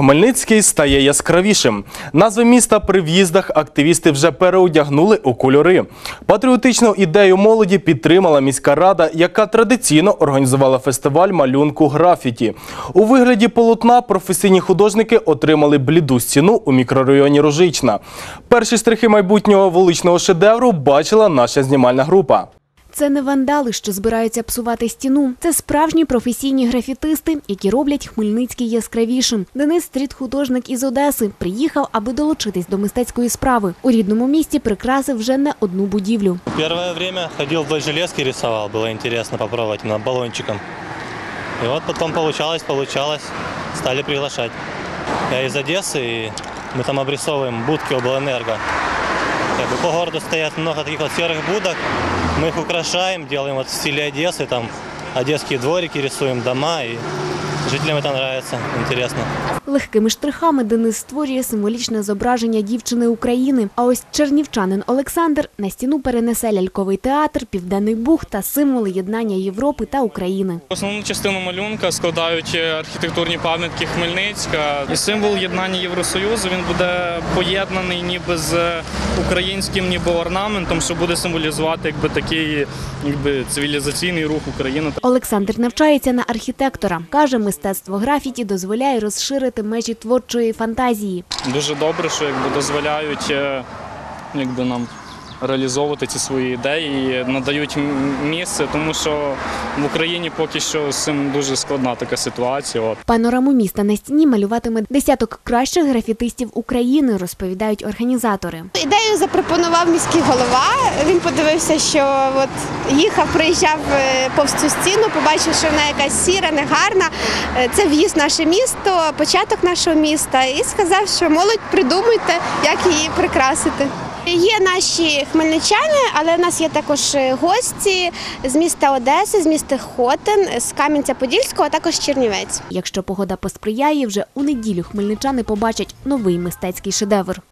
Хмельницький стає яскравішим. Назви міста при в'їздах активісти вже переодягнули у кольори. Патріотичну ідею молоді підтримала міська рада, яка традиційно організувала фестиваль малюнку графіті. У вигляді полотна професійні художники отримали бліду стіну у мікрорайоні Рожична. Перші штрихи майбутнього вуличного шедевру бачила наша знімальна група. Це не вандали, що збираються псувати стіну. Це справжні професійні графітисти, які роблять Хмельницький яскравішим. Денис стріт-художник із Одеси приїхав, аби долучитись до мистецької справи. У рідному місті прикрасив вже не одну будівлю. Первое время ходил вдоль железки рисовал, было интересно попробовать на баллончиком. И вот потом получалось, получалось, стали приглашать. Я из Одессы, и мы там обрисовываем будки облэнерго. Как бы по городу стоят много таких вот серых будок, мы их украшаем, делаем вот в стиле Одессы, там одесские дворики рисуем, дома, и жителям это нравится, интересно. Легкими штрихами Денис створює символічне зображення дівчини України. А ось чернівчанин Олександр на стіну перенесе ляльковий театр, південний буг та символи єднання Європи та України. Основну частину малюнка складають е, архітектурні пам'ятки Хмельницька. І символ єднання Євросоюзу він буде поєднаний ніби з українським ніби орнаментом, що буде символізувати якби такий якби цивілізаційний рух України. Олександр навчається на архітектора. Каже, мистецтво графіті дозволяє розширити межі творчої фантазії. Дуже добре, що якби дозволяють е, якби нам реалізовувати ці свої ідеї, і надають місце, тому що в Україні поки що з цим дуже складна така ситуація. От. Панораму міста на стіні малюватиме десяток кращих графітистів України, розповідають організатори. Ідею запропонував міський голова. Він подивився, що от їхав, проїжджав е, повз цю стіну, побачив, що вона якась сіра, негарна. Е, Це в'їзд в наше місто, початок нашого міста, і сказав, що молодь придумуйте, як її прикрасити. Є наші хмельничани, але в нас є також е, гості з міста Одеси, з міста Хотин, з Кам'янця-Подільського, а також Чернівець. Якщо погода посприяє, вже у неділю хмельничани побачать новий мистецький шедевр.